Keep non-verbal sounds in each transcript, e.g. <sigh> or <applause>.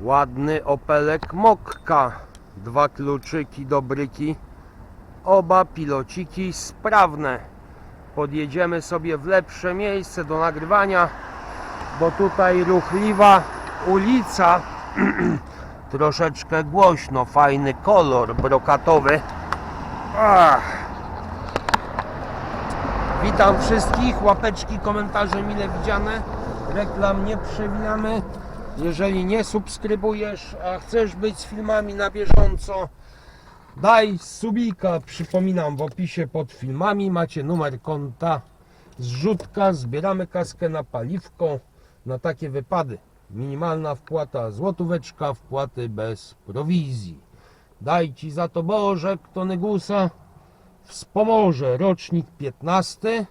Ładny Opelek Mokka. Dwa kluczyki do bryki. Oba pilociki sprawne. Podjedziemy sobie w lepsze miejsce do nagrywania, bo tutaj ruchliwa ulica. <clears throat> Troszeczkę głośno, fajny kolor brokatowy. Ach. Witam wszystkich, łapeczki, komentarze mile widziane. Reklam nie przewijamy. Jeżeli nie subskrybujesz, a chcesz być z filmami na bieżąco, daj subika. Przypominam, w opisie pod filmami macie numer konta zrzutka. Zbieramy kaskę na paliwko na takie wypady. Minimalna wpłata złotóweczka, wpłaty bez prowizji. Daj ci za to Boże, kto negusa wspomoże. Rocznik 15.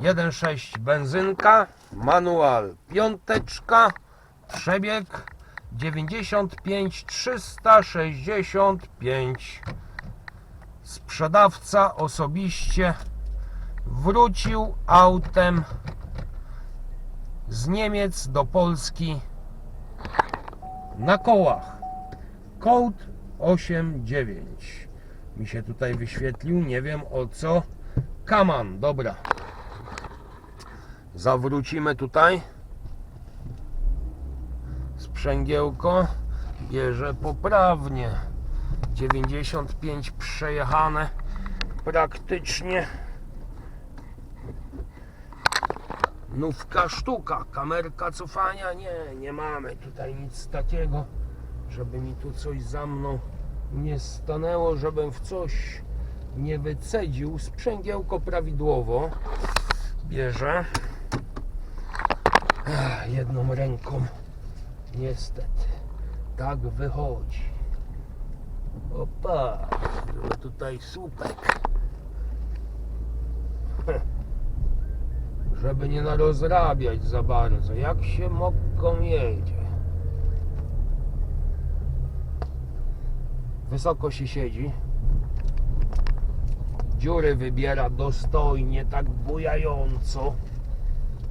1.6 benzynka, manual piąteczka, przebieg 95 365. Sprzedawca osobiście wrócił autem z Niemiec do Polski na kołach. Code 89 mi się tutaj wyświetlił, nie wiem o co. Kaman, dobra. Zawrócimy tutaj. Sprzęgiełko bierze poprawnie. 95 przejechane praktycznie. Nówka sztuka, kamerka cofania, nie, nie mamy tutaj nic takiego, żeby mi tu coś za mną nie stanęło, żebym w coś nie wycedził. Sprzęgiełko prawidłowo bierze. Jedną ręką niestety tak wychodzi. Opa, tutaj słupek. <laughs> Żeby nie narozrabiać za bardzo. Jak się mokką jedzie. Wysoko się siedzi. Dziury wybiera dostojnie, tak bujająco.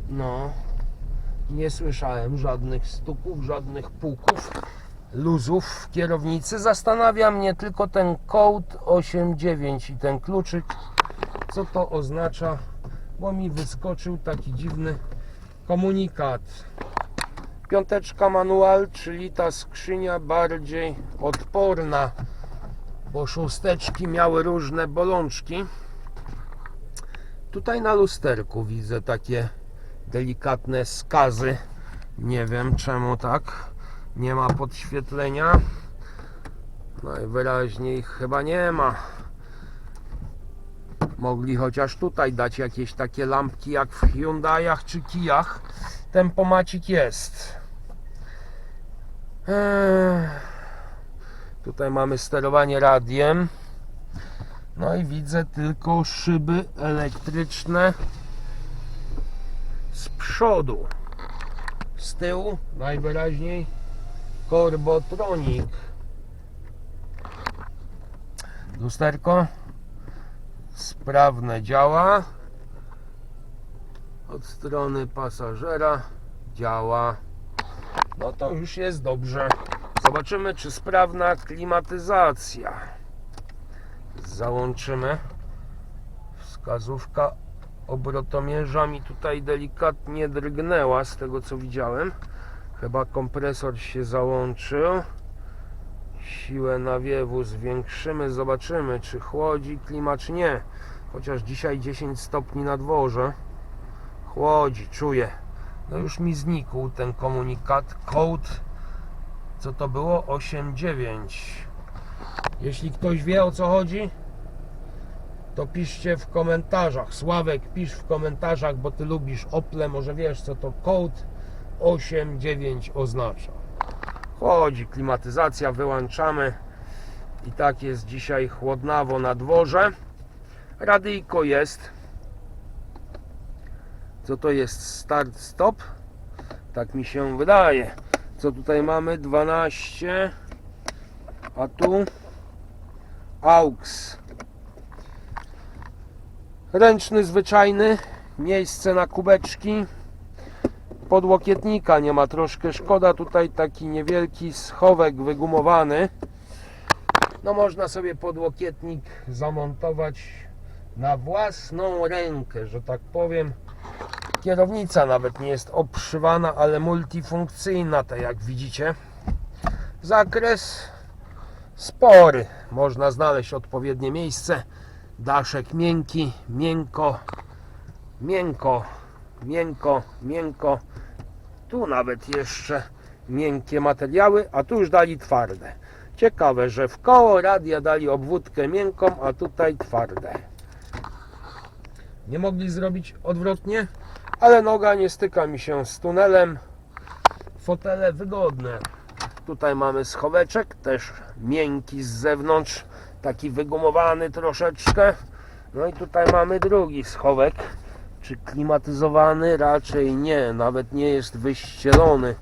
No. Nie słyszałem żadnych stuków, żadnych puków, luzów w kierownicy. Zastanawia mnie tylko ten code 89 i ten kluczyk. Co to oznacza? Bo mi wyskoczył taki dziwny komunikat. Piąteczka manual, czyli ta skrzynia bardziej odporna, bo szósteczki miały różne bolączki. Tutaj na lusterku widzę takie delikatne skazy. Nie wiem czemu tak. Nie ma podświetlenia. Najwyraźniej chyba nie ma. Mogli chociaż tutaj dać jakieś takie lampki jak w Hyundaiach czy Kijach. Tempomacik jest. Eee, Tutaj mamy sterowanie radiem. No i widzę tylko szyby elektryczne z przodu. Z tyłu najwyraźniej Korbotronik. Lusterko sprawne działa. Od strony pasażera działa. No to już jest dobrze. Zobaczymy, czy sprawna klimatyzacja. Załączymy. Wskazówka obrotomierza mi tutaj delikatnie drgnęła z tego co widziałem. Chyba kompresor się załączył. Siłę nawiewu zwiększymy, zobaczymy czy chłodzi klima czy nie. Chociaż dzisiaj 10 stopni na dworze. Chłodzi, czuję. No już mi znikł ten komunikat. Code, co to było? 8.9. Jeśli ktoś wie o co chodzi, to piszcie w komentarzach. Sławek, pisz w komentarzach, bo ty lubisz Ople, może wiesz co to code 8.9 oznacza. Chodzi, klimatyzacja, wyłączamy. I tak jest dzisiaj chłodnawo na dworze. Radyjko jest. Co to jest? Start, stop? Tak mi się wydaje. Co tutaj mamy? 12. A tu AUX. Ręczny, zwyczajny. Miejsce na kubeczki. podłokietnika nie ma, troszkę szkoda. Tutaj taki niewielki schowek wygumowany. No można sobie podłokietnik zamontować na własną rękę, że tak powiem. Kierownica nawet nie jest obszywana, ale multifunkcyjna, tak jak widzicie. Zakres spory. Można znaleźć odpowiednie miejsce. Daszek miękki, miękko, miękko, miękko, miękko. Tu nawet jeszcze miękkie materiały, a tu już dali twarde. Ciekawe, że w koło radia dali obwódkę miękką, a tutaj twarde. Nie mogli zrobić odwrotnie, ale noga nie styka mi się z tunelem. Fotele wygodne. Tutaj mamy schoweczek, też miękki z zewnątrz, taki wygumowany troszeczkę. No i tutaj mamy drugi schowek. Czy klimatyzowany? Raczej nie, nawet nie jest wyścielony.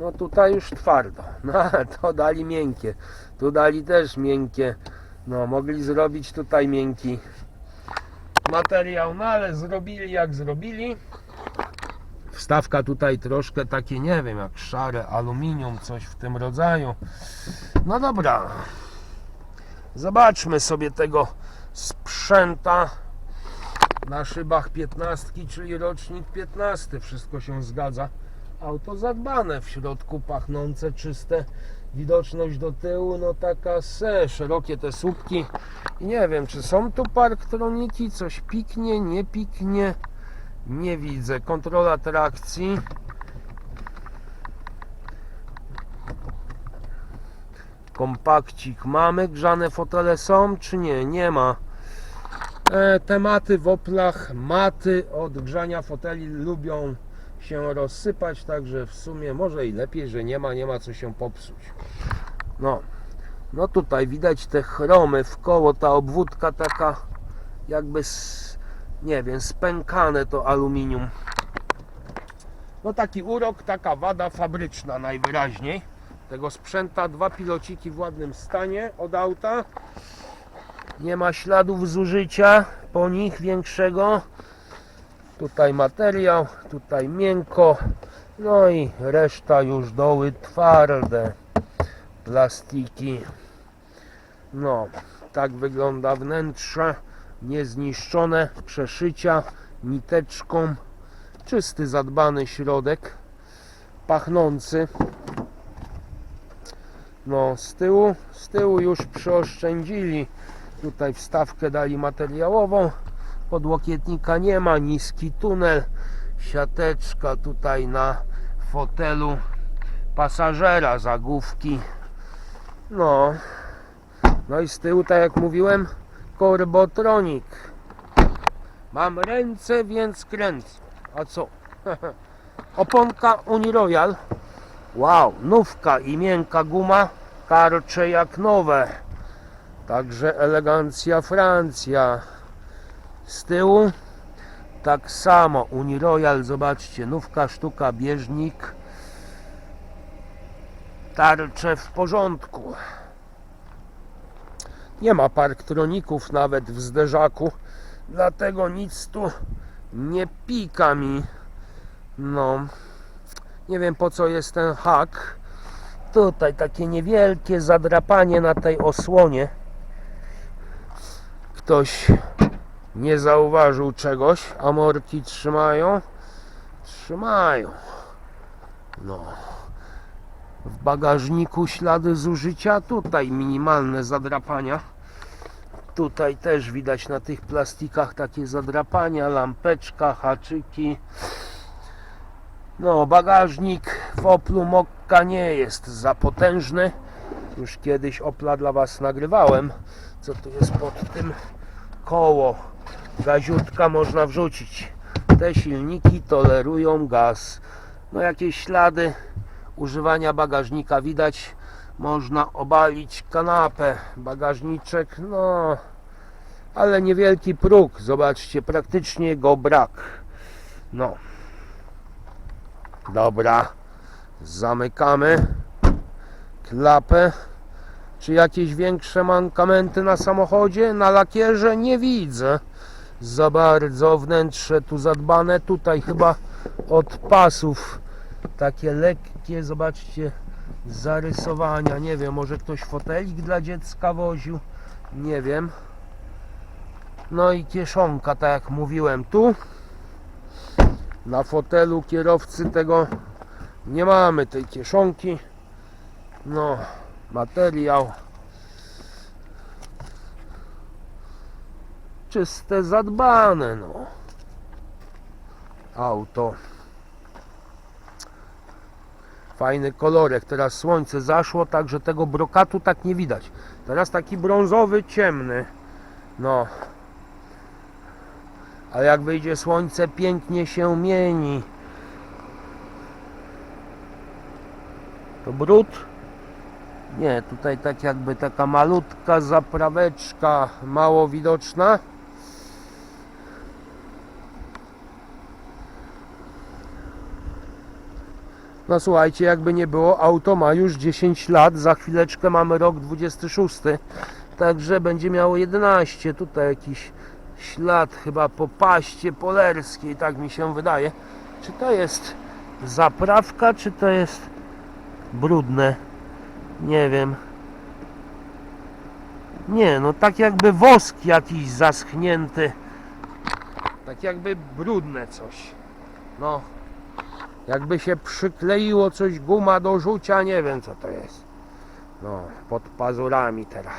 No tutaj już twardo. <laughs> No to dali miękkie. Tu dali też miękkie. No mogli zrobić tutaj miękki materiał, no ale zrobili jak zrobili. Wstawka tutaj troszkę takie, nie wiem, jak szare aluminium, coś w tym rodzaju. No dobra. Zobaczmy sobie tego sprzęta na szybach 15, czyli rocznik 15. Wszystko się zgadza. Auto zadbane, w środku pachnące, czyste. Widoczność do tyłu, no taka se, szerokie te słupki. I nie wiem, czy są tu parktroniki, coś piknie, nie piknie. Nie widzę. Kontrola trakcji. Kompakcik mamy. Grzane fotele są, czy nie? Nie ma. E, tematy w Oplach, maty od grzania foteli lubią się rozsypać, także w sumie może i lepiej, że nie ma, nie ma co się popsuć. No, no tutaj widać te chromy w koło, ta obwódka taka jakby, s- nie wiem, spękane to aluminium. No taki urok, taka wada fabryczna najwyraźniej. Tego sprzęta, dwa pilociki w ładnym stanie od auta. Nie ma śladów zużycia po nich większego. Tutaj materiał, tutaj miękko. No i reszta już doły twarde. Plastiki. No, tak wygląda wnętrze. Niezniszczone, przeszycia niteczką. Czysty, zadbany środek. Pachnący. No, z tyłu, z tyłu już przyoszczędzili. Tutaj wstawkę dali materiałową. Podłokietnika nie ma, niski tunel. Siateczka tutaj na fotelu pasażera, zagłówki. No. No i z tyłu, tak jak mówiłem, korbotronik. Mam ręce, więc kręcę. A co? <laughs> Oponka Uniroyal. Wow, nówka i miękka guma. Karcze jak nowe. Także elegancja Francja. Z tyłu tak samo Uniroyal, zobaczcie, nówka sztuka, bieżnik. Tarcze w porządku. Nie ma parktroników nawet w zderzaku, dlatego nic tu nie pika mi. No, nie wiem po co jest ten hak. Tutaj takie niewielkie zadrapanie na tej osłonie. Ktoś nie zauważył czegoś. Amorki trzymają. Trzymają. No. W bagażniku ślady zużycia. Tutaj minimalne zadrapania. Tutaj też widać na tych plastikach takie zadrapania. Lampeczka, haczyki. No, bagażnik w Oplu Mokka nie jest za potężny. Już kiedyś Opla dla Was nagrywałem. Co tu jest pod tym koło? Gaziutka można wrzucić. Te silniki tolerują gaz. No, jakieś ślady używania bagażnika widać. Można obalić kanapę. Bagażniczek, no, ale niewielki próg. Zobaczcie, praktycznie go brak. No. Dobra. Zamykamy klapę. Czy jakieś większe mankamenty na samochodzie? Na lakierze nie widzę. Za bardzo wnętrze tu zadbane. Tutaj chyba od pasów. Takie lekkie, zobaczcie, zarysowania. Nie wiem, może ktoś fotelik dla dziecka woził. Nie wiem. No i kieszonka, tak jak mówiłem, tu. Na fotelu kierowcy tego nie mamy, tej kieszonki. No, materiał. Czyste, zadbane, no. Auto. Fajny kolorek. Teraz słońce zaszło, także tego brokatu tak nie widać. Teraz taki brązowy, ciemny. No. Ale jak wyjdzie słońce, pięknie się mieni. To brud? Nie, tutaj tak jakby taka malutka zapraweczka, mało widoczna. No słuchajcie, jakby nie było, auto ma już 10 lat, za chwileczkę mamy rok 26, także będzie miało 11. Tutaj jakiś ślad chyba po paście polerskiej, tak mi się wydaje. Czy to jest zaprawka, czy to jest brudne? Nie wiem. Nie, no tak jakby wosk jakiś zaschnięty. Tak jakby brudne coś. No. Jakby się przykleiło coś guma do rzucia, nie wiem co to jest. No, pod pazurami teraz.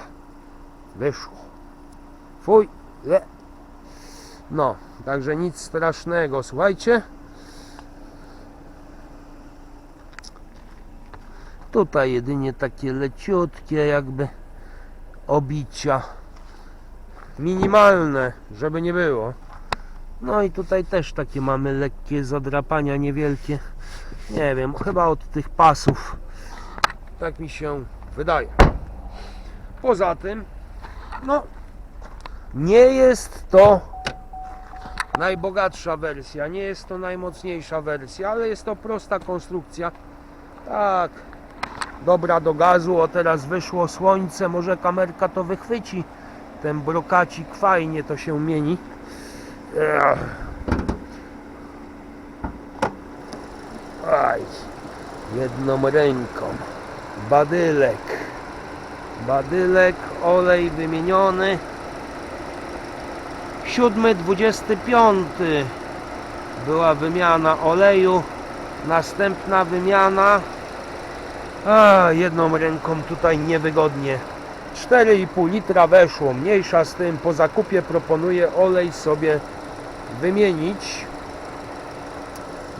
Wyszło. Fuj. Le. No, także nic strasznego, słuchajcie. Tutaj jedynie takie leciutkie jakby obicia. Minimalne, żeby nie było. No i tutaj też takie mamy lekkie zadrapania niewielkie. Nie wiem, chyba od tych pasów. Tak mi się wydaje. Poza tym, no, nie jest to najbogatsza wersja, nie jest to najmocniejsza wersja, ale jest to prosta konstrukcja. Tak, dobra do gazu. O teraz wyszło słońce, może kamerka to wychwyci. Ten brokacik fajnie to się mieni. Aj, jedną ręką. Badylek. Badylek, olej wymieniony. 7.25 była wymiana oleju. Następna wymiana. A, jedną ręką tutaj niewygodnie. 4,5 litra weszło, mniejsza z tym. Po zakupie proponuję olej sobie wymienić.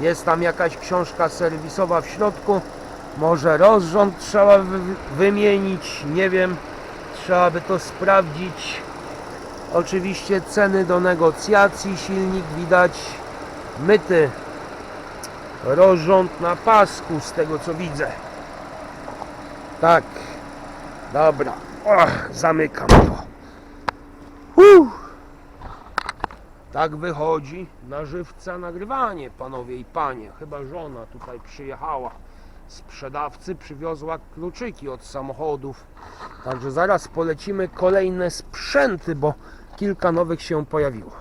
Jest tam jakaś książka serwisowa w środku. Może rozrząd trzeba wy wymienić, nie wiem. Trzeba by to sprawdzić. Oczywiście ceny do negocjacji, silnik widać myty. Rozrząd na pasku z tego co widzę. Tak. Dobra. Och, zamykam to. Uff. Tak wychodzi na żywca nagrywanie, panowie i panie. Chyba żona tutaj przyjechała. Sprzedawcy przywiozła kluczyki od samochodów. Także zaraz polecimy kolejne sprzęty, bo kilka nowych się pojawiło.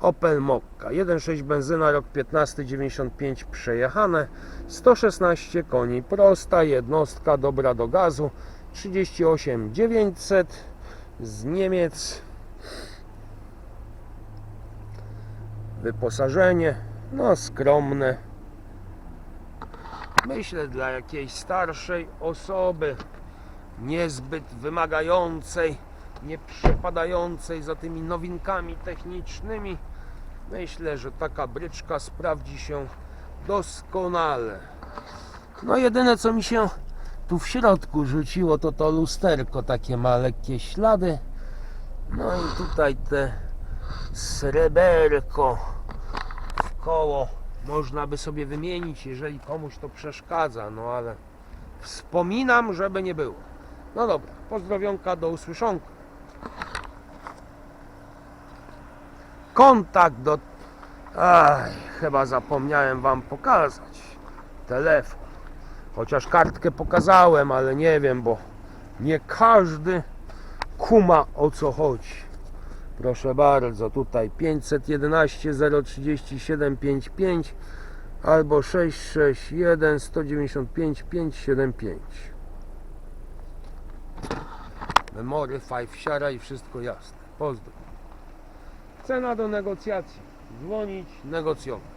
Opel Mokka 1.6 benzyna, rok 1595 przejechane, 116 koni, prosta jednostka, dobra do gazu, 38 900 z Niemiec. Wyposażenie, no skromne. Myślę dla jakiejś starszej osoby, niezbyt wymagającej, nie przepadającej za tymi nowinkami technicznymi. Myślę, że taka bryczka sprawdzi się doskonale. No jedyne co mi się tu w środku rzuciło to to lusterko, takie ma lekkie ślady. No i tutaj te sreberko w koło można by sobie wymienić, jeżeli komuś to przeszkadza, no ale wspominam, żeby nie było. No dobra, pozdrowionka, do usłyszonka. Kontakt do... Aj, chyba zapomniałem Wam pokazać. Telefon. Chociaż kartkę pokazałem, ale nie wiem, bo nie każdy kuma o co chodzi. Proszę bardzo, tutaj 511 037 55 albo 661 195 575 memory, five siara i wszystko jasne. Pozdro. Cena do negocjacji. Dzwonić, negocjować